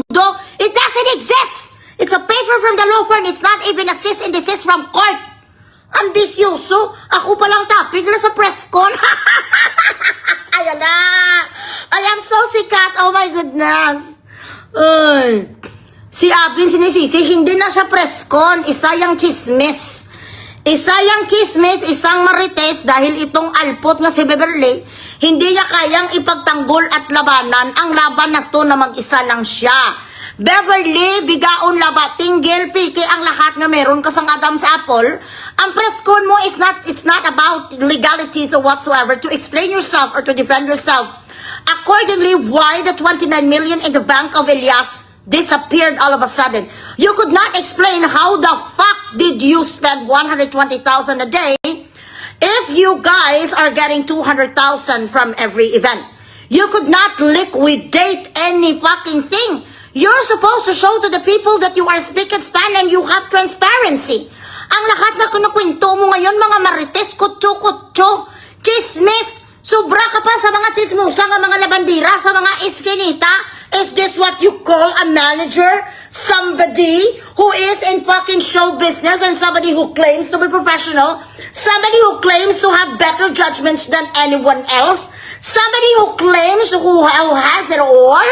mundo. It doesn't exist. It's a paper from the law firm. It's not even a cease and desist from court. Ambisyoso. Ako palang topic na sa press con. Ayan na. I am so sikat. Oh my goodness. Ay. Si Abin sinisisi, hindi na siya press con. Isa yung chismis. Isa yung chismis, isang marites dahil itong alpot nga si Beverly, hindi niya kayang ipagtanggol at labanan ang laban na to na mag-isa lang siya. Beverly, bigaon laba, tinggil, piki ang lahat nga meron kasang Adam's apple. Ang press mo is not, it's not about legalities or whatsoever to explain yourself or to defend yourself. Accordingly, why the 29 million in the bank of Elias disappeared all of a sudden? You could not explain how the fuck did you spend 120,000 a day if you guys are getting 200,000 from every event. You could not liquidate any fucking thing. You're supposed to show to the people that you are speak and span and you have transparency. Ang lahat na kinukwento mo ngayon, mga marites, kutso-kutso, chismis, sobra ka pa sa mga chismusa, mga labandira, sa mga iskinita. Is this what you call a manager? Somebody who is in fucking show business and somebody who claims to be professional? Somebody who claims to have better judgments than anyone else? Somebody who claims who, who has it all?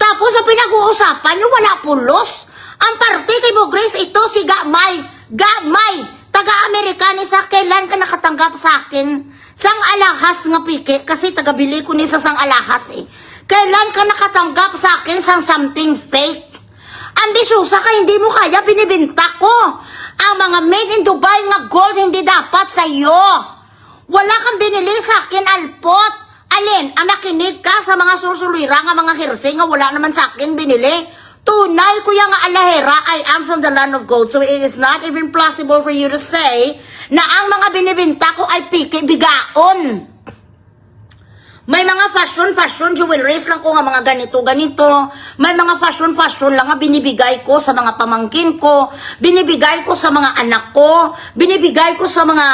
Tapos sa pinag-uusapan nyo, wala pulos. Ang parte kay Mo Grace, ito si Gamay. Gamay! Taga-Amerikanisa, kailan ka nakatanggap sa akin? Sang alahas nga pike, kasi taga-bili ko ni sa sang alahas eh. Kailan ka nakatanggap sa akin sang something fake? Ambisyosa ka, hindi mo kaya, binibinta ko. Ang mga made in Dubai nga gold, hindi dapat sa iyo. Wala kang binili sa akin, Alpot. Alin, ang nakinig ka sa mga sursulira nga mga hirse nga wala naman sa akin binili. Tunay ko yung alahera, I am from the land of gold. So it is not even plausible for you to say na ang mga binibinta ko ay piki bigaon. May mga fashion, fashion jewelries lang ko nga mga ganito, ganito. May mga fashion, fashion lang nga binibigay ko sa mga pamangkin ko, binibigay ko sa mga anak ko, binibigay ko sa mga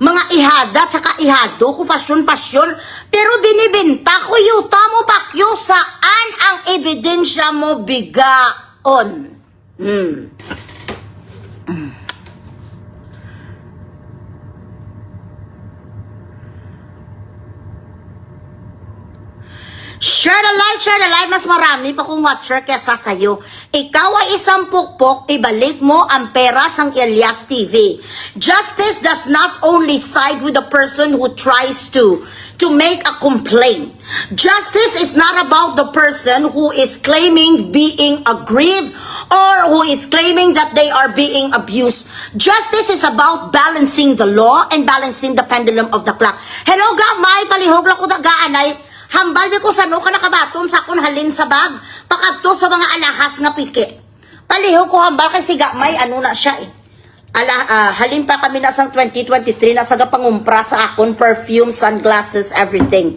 mga ihada, tsaka ihado ko, fashion, fashion. Pero binibenta ko, yuta mo bakyo, saan ang ebidensya mo bigaon? Hmm. Share the live, share the live. Mas marami pa kong watcher kesa sa'yo. Ikaw ay isang pukpok, ibalik mo ang pera sang Elias TV. Justice does not only side with the person who tries to to make a complaint. Justice is not about the person who is claiming being aggrieved or who is claiming that they are being abused. Justice is about balancing the law and balancing the pendulum of the clock. Hello, gamay, palihog lang ko na gaanay. Hambal di ko sa no ka nakabaton sa kun halin sa bag. Pakadto sa mga alahas nga pike. Palihog ko hambal kay si gamay, ano na siya eh. Ala, ah, halin pa kami na sang 2023 na saga pangumpra sa akon perfume, sunglasses, everything.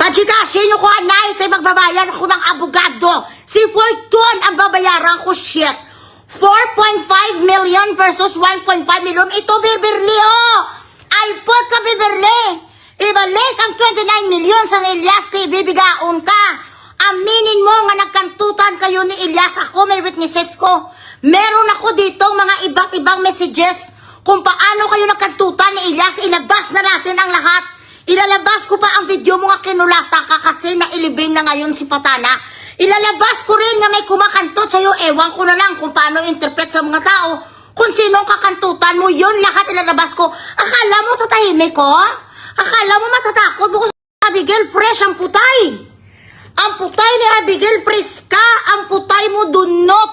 Pachikashi nyo ko anay kay magbabayan ako ng abogado. Si Fortune ang babayaran ko shit. 4.5 million versus 1.5 million. Ito Beverly oh. Alpot ka Beverly. Ibalik ang 29 million sang Elias kay bibigaon ka. Aminin mo nga nagkantutan kayo ni Elias. Ako may witnesses ko. Meron ako dito mga iba't ibang messages kung paano kayo nagkantutan ni Elias. Ilabas na natin ang lahat. Ilalabas ko pa ang video mo nga kinulata ka kasi nailibing na ngayon si Patana. Ilalabas ko rin nga may kumakantot sa'yo. Ewan ko na lang kung paano interpret sa mga tao. Kung sinong kakantutan mo, yun lahat ilalabas ko. Akala mo tatahimik ko? Akala mo matatakot mo sa Abigail Fresh ang putay. Ang putay ni Abigail Preska, ang putay mo dunot.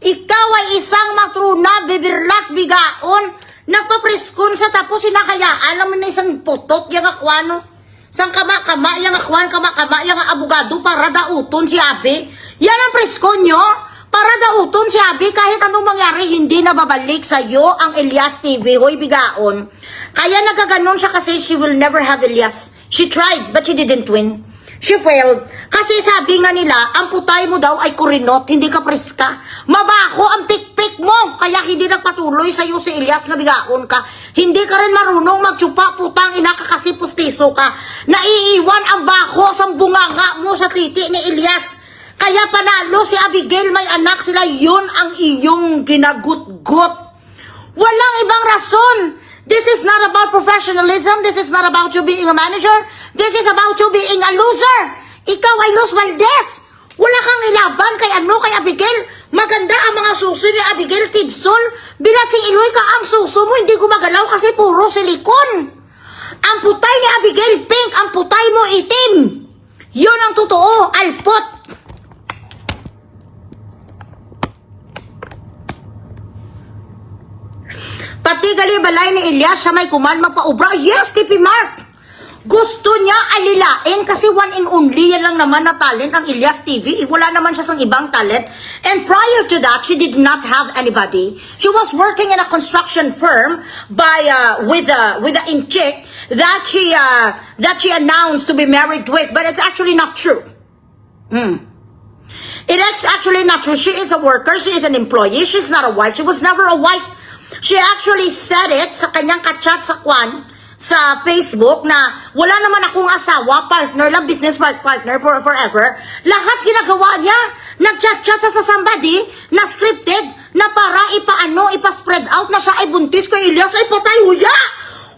Ikaw ay isang matruna, bibirlat, bigaon. Nagpapreskon sa tapos sinakaya. Alam mo na isang putot, yung akwano. Sang kama-kama, yung akwan, kama-kama, yung abogado para dauton si Abi. Yan ang preskon nyo. Para dauton si Abi, kahit anong mangyari, hindi na babalik sa iyo ang Elias TV. Hoy, bigaon. Kaya nagaganon siya kasi she will never have Elias. She tried, but she didn't win. She failed. Kasi sabi nga nila, ang putay mo daw ay kurinot, hindi ka preska. Mabaho ang pikpik mo, kaya hindi nagpatuloy sa iyo si Elias na bigaon ka. Hindi ka rin marunong magtsupa, putang ina ka kasi pustiso ka. Naiiwan ang bako sa bunganga mo sa titi ni Elias. panalo si Abigail, may anak sila, yun ang iyong ginagut-gut. Walang ibang rason. This is not about professionalism. This is not about you being a manager. This is about you being a loser. Ikaw ay Luz Valdez. Wala kang ilaban kay ano, kay Abigail. Maganda ang mga suso ni Abigail Tibsol. Bilatsing iloy ka ang suso mo, hindi gumagalaw kasi puro silikon. Ang putay ni Abigail pink, ang putay mo itim. Yun ang totoo, alpot. Pati gali balay ni Elias sa may kuman mapaubra. Yes, TP Mark. Gusto niya alilain kasi one and only yan lang naman na talent ang Elias TV. Wala naman siya sa ibang talent. And prior to that, she did not have anybody. She was working in a construction firm by uh, with a with a in chick that she uh, that she announced to be married with, but it's actually not true. Hmm. It actually not true. She is a worker. She is an employee. She's not a wife. She was never a wife. She actually said it sa kanyang kachat sa Kwan sa Facebook na wala naman akong asawa, partner lang, business part- partner for forever. Lahat ginagawa niya. Nag-chat-chat sa somebody na scripted na para ipaano, ipa-spread out na siya ay buntis kay Ilyas ay patay huya.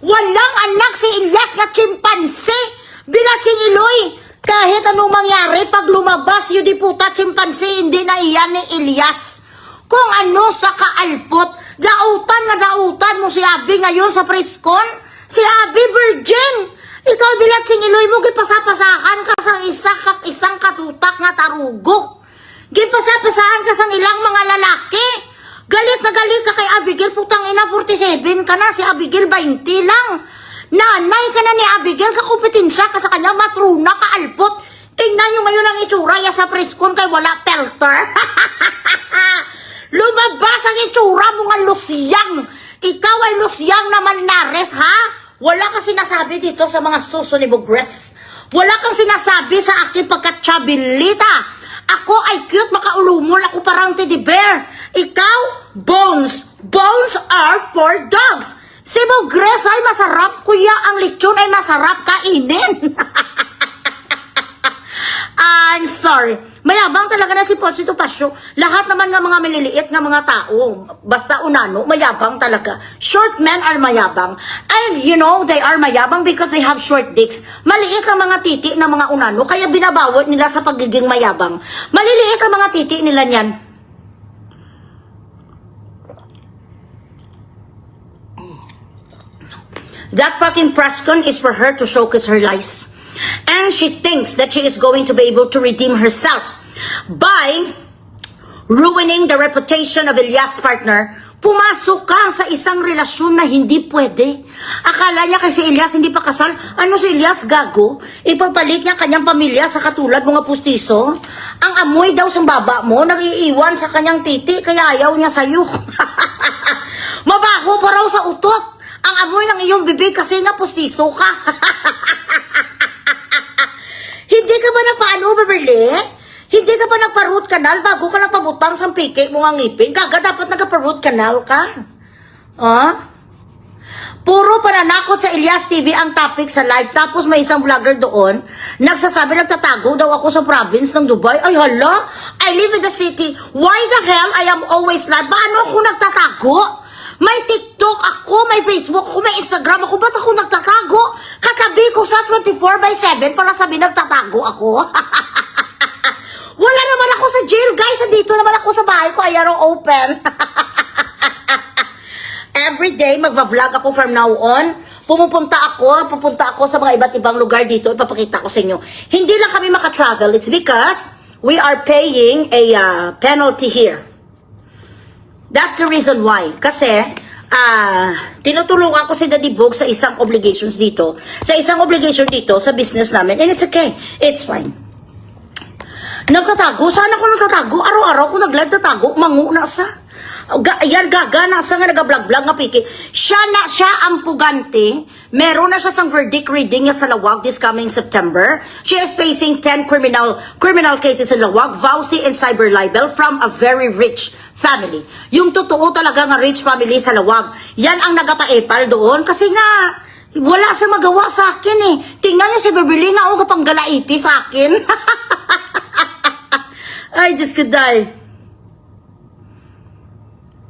Walang anak si Ilyas na chimpanse. Bilatsing Iloy. Kahit anong mangyari, pag lumabas yung di puta chimpanse, hindi na iyan ni Ilyas. Kung ano sa kaalpot, dautan na dautan mo si Abi ngayon sa preskon. Si Abi virgin. Ikaw bilat singiloy mo, gipasapasahan ka sa isa isang katutak nga tarugok. Gipasapasahan ka sa ilang mga lalaki. Galit na galit ka kay Abigail, putang ina 47 ka na, si Abigail 20 lang. Nanay ka na ni Abigail, kakumpetensya ka sa kanya, matruna ka alpot. Tingnan nyo ngayon ang itsura niya sa preskon kay wala pelter. Lumabas ang itsura mo nga lusyang. Ikaw ay lusyang naman nares, ha? Wala kang sinasabi dito sa mga suso ni Bugres. Wala kang sinasabi sa akin pagkatsabilita. Ako ay cute, makaulumol ako parang teddy bear. Ikaw, bones. Bones are for dogs. Si Bugres ay masarap, kuya. Ang lechon ay masarap kainin. I'm sorry. Mayabang talaga na si Poncito Pasio. Lahat naman ng mga maliliit nga mga tao, basta unano, mayabang talaga. Short men are mayabang. And you know, they are mayabang because they have short dicks. Maliit ang mga titi ng mga unano, kaya binabawat nila sa pagiging mayabang. Maliliit ang mga titi nila niyan. That fucking press con is for her to showcase her lies. And she thinks that she is going to be able to redeem herself by ruining the reputation of Elias' partner. Pumasok ka sa isang relasyon na hindi pwede. Akala niya kasi Elias hindi pa kasal. Ano si Elias gago? Ipapalit niya kanyang pamilya sa katulad mga pustiso. Ang amoy daw sa baba mo, nag-iiwan sa kanyang titi, kaya ayaw niya sa'yo. Mabaho pa raw sa utot. Ang amoy ng iyong bibig kasi nga pustiso ka. Ba nagpaano, Beverly? Hindi ka ba nagpa-root canal bago ka nagpabutang sa pike mo nga ngipin? Gaga, dapat nagpa-root canal ka. Ah? Puro pananakot sa Elias TV ang topic sa live. Tapos may isang vlogger doon, nagsasabi nagtatago daw ako sa province ng Dubai. Ay hala, I live in the city. Why the hell I am always live? Paano ako nagtatago? May TikTok ako, may Facebook ako, may Instagram ako. Ba't ako nagtatago? Katabi ko sa 24 by 7 para sabi nagtatago ako. Wala naman ako sa jail, guys. Andito naman ako sa bahay ko. Ayan ang open. Every day, magva-vlog ako from now on. Pumupunta ako, pupunta ako sa mga iba't ibang lugar dito. Ipapakita ko sa inyo. Hindi lang kami maka-travel. It's because we are paying a uh, penalty here. That's the reason why. Kasi, ah, tinutulungan ko si Daddy Bog sa isang obligations dito. Sa isang obligation dito, sa business namin. And it's okay. It's fine. Nagtatago? Saan ako nagtatago? Araw-araw ko nag-live tatago. Manguna sa. Ga, yan gagana sa nga nagablog-blog nga piki. Siya na siya ang pugante. Meron na siya sang verdict reading niya sa Lawag this coming September. She is facing 10 criminal criminal cases in Lawag, vowsy and cyber libel from a very rich family. Yung totoo talaga nga rich family sa Lawag. Yan ang nagapa-epal doon kasi nga wala siya magawa sa akin eh. Tingnan niyo si Beverly nga o kapang galaiti sa akin. I just could die.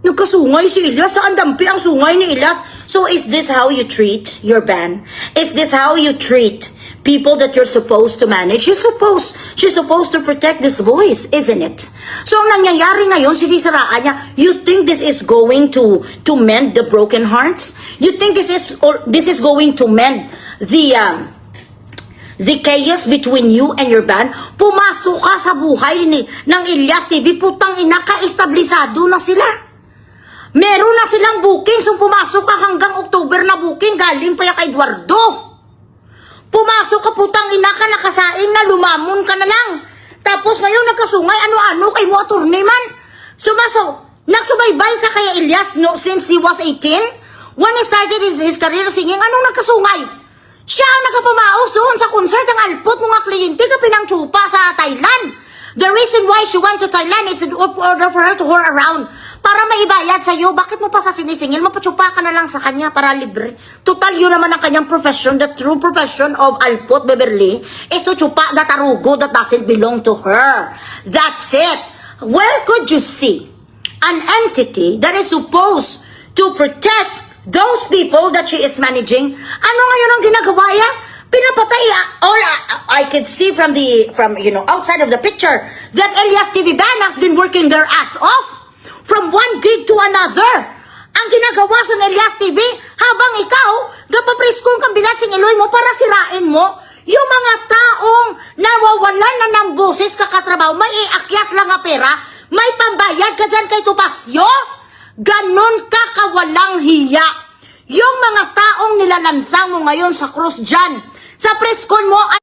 Nagkasungay si Ilyas. Saan dampi ang sungay ni Ilyas? So is this how you treat your band? Is this how you treat people that you're supposed to manage? You're supposed, she's supposed to protect this voice, isn't it? So ang nangyayari ngayon, sinisiraan niya, you think this is going to to mend the broken hearts? You think this is or this is going to mend the um, the chaos between you and your band, pumasok ka sa buhay ni, ng Ilyas TV, putang ina ka, establisado na sila. Meron na silang booking, so pumasok ka hanggang October na booking, galing pa kay Eduardo. Pumasok ka putang ina ka, nakasaing na, lumamon ka na lang. Tapos ngayon nagkasungay, ano-ano kay mo attorney man. Sumaso, nagsubaybay ka kay Ilyas no, since he was 18? When he started his, his career singing, anong nagkasungay? Siya ang nakapamaos doon sa concert ng alpot mga kliyente ka pinangtsupa sa Thailand. The reason why she went to Thailand is in order for her to whore around. Para maibayad sa'yo, bakit mo pa sa sinisingil? Mapatsupa ka na lang sa kanya para libre. Total yun naman ang kanyang profession. The true profession of Alpot Beverly is to tsupa that arugo that doesn't belong to her. That's it. Where could you see an entity that is supposed to protect those people that she is managing, ano ngayon ang ginagawa niya? Pinapatay ah, all ah, I could see from the from you know outside of the picture that Elias TV Ban has been working their ass off from one gig to another. Ang ginagawa sa Elias TV, habang ikaw, gapapriskong kang bilatsing iloy mo para sirain mo, yung mga taong nawawalan na ng boses kakatrabaho, may iakyat lang nga pera, may pambayad ka dyan kay Tupasyo? Ganon ka kawalang hiya. Yung mga taong nilalansang mo ngayon sa krus dyan, sa preskon mo ay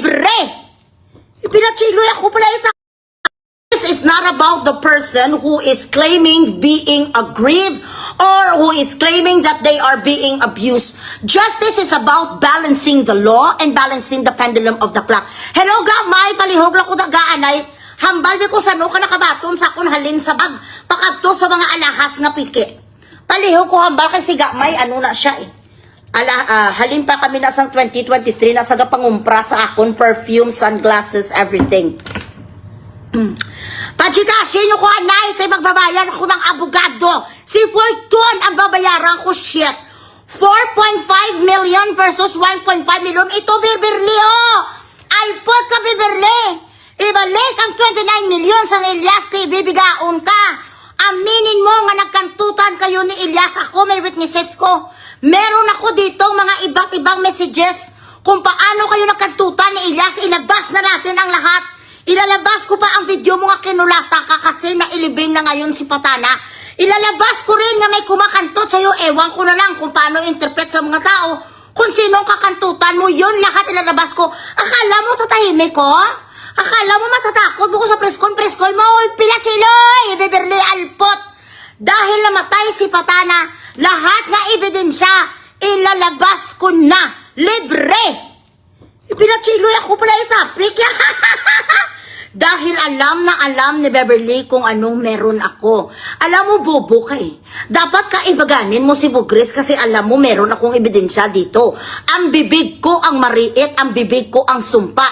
libre. Ipinachiloy ako pala ito. Not about the person who is claiming being aggrieved or who is claiming that they are being abused. Justice is about balancing the law and balancing the pendulum of the clock. Hello, gamay, palihog lang ko dagaanay. Hambal ko sa no ka nakabaton sa kun halin sa bag. Pakadto sa mga alahas nga piki. Palihog ko hambal kay si gamay, ano na siya eh. Ala, ah, halin pa kami na sang 2023 na sa gapangumpra sa akon perfume, sunglasses, everything. Pachita, sino ko anay kay magbabayan ako ng abogado? Si Fortune ang babayaran ko, shit. 4.5 million versus 1.5 million. Ito, Beverly, oh! Alpot ka, Beverly! Ibalik ang 29 million sa Elias kay bibigaon ka. Aminin mo nga nagkantutan kayo ni Elias. Ako, may witnesses ko. Meron ako dito mga iba't ibang messages kung paano kayo nagkantutan ni Elias. Ilabas na natin ang lahat. Ilalabas ko pa ang video mo nga kinulata ka kasi nailibing na ngayon si Patana. Ilalabas ko rin nga may kumakantot sa'yo. Ewan ko na lang kung paano interpret sa mga tao. Kung sinong kakantutan mo, yun lahat ilalabas ko. Akala mo tatahimik ko? Akala mo matatakot mo ko sa press con, press con mo? Pila chiloy, Beverly Alpot. Dahil namatay si Patana, lahat nga ebidensya, ilalabas ko na. Libre. Pinachiloy ako pala itapik. Dahil alam na alam ni Beverly kung anong meron ako. Alam mo, bobo ka eh. Dapat ka ibaganin mo si Bugres kasi alam mo meron akong ebidensya dito. Ang bibig ko ang mariit, ang bibig ko ang sumpa.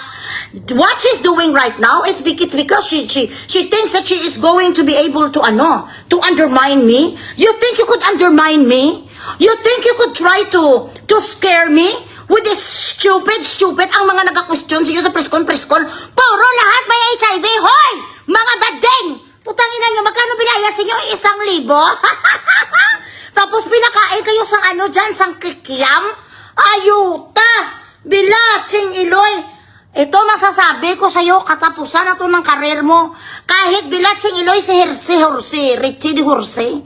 What she's doing right now is it's because she, she, she thinks that she is going to be able to ano, to undermine me. You think you could undermine me? You think you could try to, to scare me? With this stupid, stupid ang mga nagka-question sa iyo sa preskon, preskon. Puro lahat may HIV. Hoy! Mga badeng! Putangin nyo, magkano binayad sa inyo? Isang libo? Tapos pinakain kayo sang ano dyan, sang kikiam? Ayuta! Bilatsing iloy! Ito masasabi ko sa iyo, katapusan na to ng karir mo. Kahit bilatsing iloy si Hirsi Horsi, Richie di Horsi.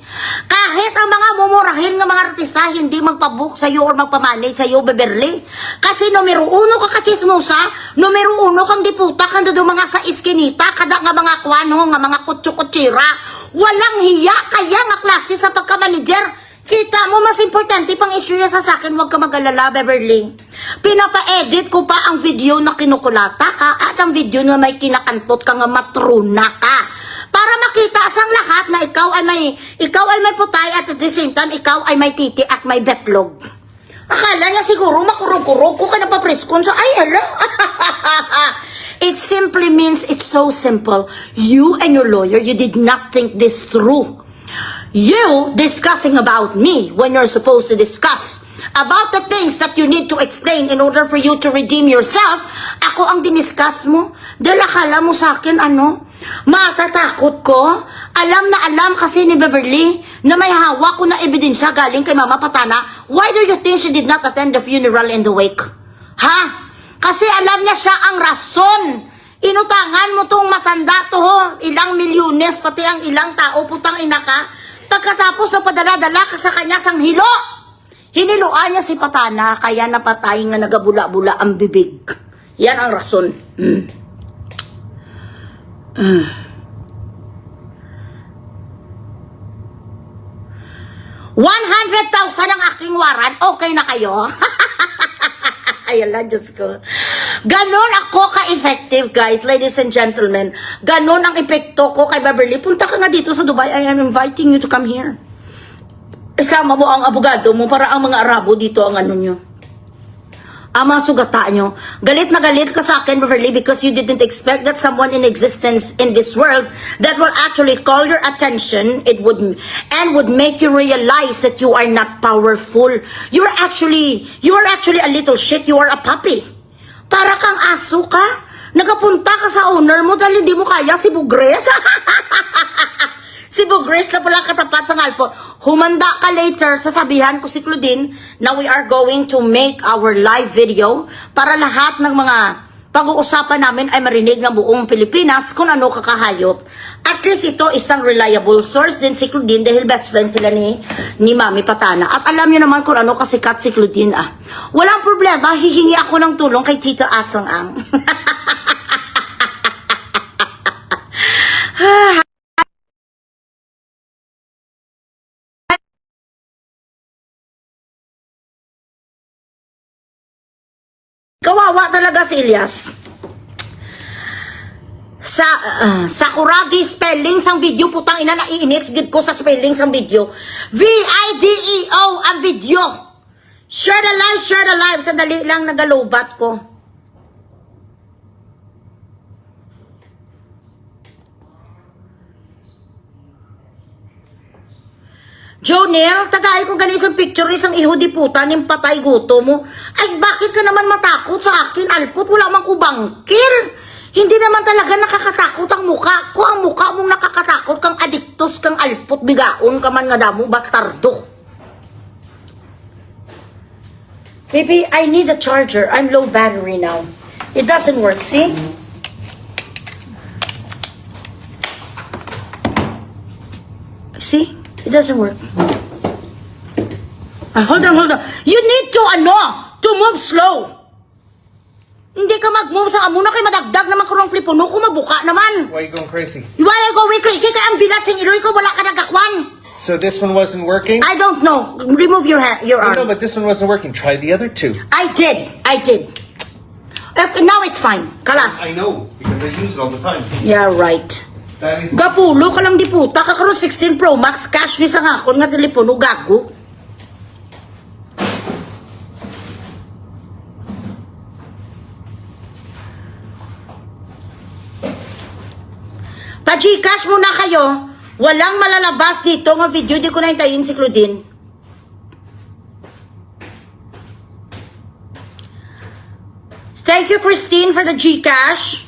Kahit ang mga mumurahin ng mga artista hindi magpabook sa iyo or magpamanage sa iyo, Beverly. Kasi numero uno ka kachismosa, numero uno kang diputa kang doon mga sa iskinita, kada nga mga kwano, nga mga kutsu-kutsira. Walang hiya kaya nga klase sa pagka-manager. Kita mo, mas importante pang istorya sa sakin, huwag ka mag-alala, Beverly. Pinapa-edit ko pa ang video na kinukulata ka at ang video na may kinakantot ka nga matruna ka. Para makita sang lahat na ikaw ay may ikaw ay may putay at at the same time ikaw ay may titi at may betlog. Akala niya siguro makurog-kurog ko ka na papreskon sa ay hala. It simply means it's so simple. You and your lawyer, you did not think this through. You discussing about me when you're supposed to discuss about the things that you need to explain in order for you to redeem yourself, ako ang diniscuss mo. Dahil akala mo sa akin, ano? Matatakot ko? Alam na alam kasi ni Beverly na may hawak ko na ebidensya galing kay Mama Patana. Why do you think she did not attend the funeral and the wake? Ha? Kasi alam niya siya ang rason. Inutangan mo tong matanda to ho. Ilang milyones, pati ang ilang tao, putang ina ka. Pagkatapos na padala-dala ka sa kanya sang hilo. Hiniluan niya si Patana, kaya napatay nga nagabula-bula ang bibig. Yan ang rason. Mm. Mm. 100,000 ang aking waran, okay na kayo? Ayala, Diyos ko. Ganon ako ka-effective, guys, ladies and gentlemen. Ganon ang epekto ko kay Beverly. Punta ka nga dito sa Dubai. I am inviting you to come here. Isama mo ang abogado mo para ang mga Arabo dito ang ano nyo. Ang mga sugata nyo. Galit na galit ka sa akin, Beverly, because you didn't expect that someone in existence in this world that will actually call your attention it would and would make you realize that you are not powerful. You're actually, you are actually a little shit. You are a puppy. Para kang aso ka. Nagapunta ka sa owner mo dahil hindi mo kaya si Bugres. si Bugres na pala katapat sa ngalpo. Humanda ka later, sasabihan ko si Claudine na we are going to make our live video para lahat ng mga pag-uusapan namin ay marinig ng buong Pilipinas kung ano kakahayop. At least ito isang reliable source din si Claudine dahil best friend sila ni, ni Mami Patana. At alam niyo naman kung ano kasikat si Claudine ah. Walang problema, hihingi ako ng tulong kay Tito Atong Ang. Kawawa talaga si Elias. Sa uh, Sakuragi spelling sang video putang ina naiinit gid ko sa spelling sang video. V I D E O ang video. Share the live, share the live. Sandali lang nagalobat ko. Jonel, tagay ko ganis ang picture ni isang iho di puta ning patay guto mo. Ay, bakit ka naman matakot sa akin, Alpot? Wala man ko bangkil. Hindi naman talaga nakakatakot ang muka ko. Ang muka mong nakakatakot kang adiktos kang alpot bigaon ka man nga damo bastardo. Baby, I need a charger. I'm low battery now. It doesn't work, see? Doesn't work. Ah, hold on, hold on. You need to, ano, to move slow. Hindi ka mag-move sa amo na kay madagdag naman kurong klipuno ko mabuka naman. Why are you going crazy? Iwala ko we crazy kay ang bilat sing iloy ko wala ka nagakwan. So this one wasn't working? I don't know. Remove your hand, your arm. no, but this one wasn't working. Try the other two. I did. I did. Okay, now it's fine. Kalas. I know, because I use it all the time. Yeah, right. Is... Gapulo ka lang di puta. Kakaroon 16 Pro Max. Cash ni sa ngakon nga telepono gago. Pa-Gcash muna kayo. Walang malalabas dito nga video. Di ko na hintayin si Claudine. Thank you, Christine, for the Gcash.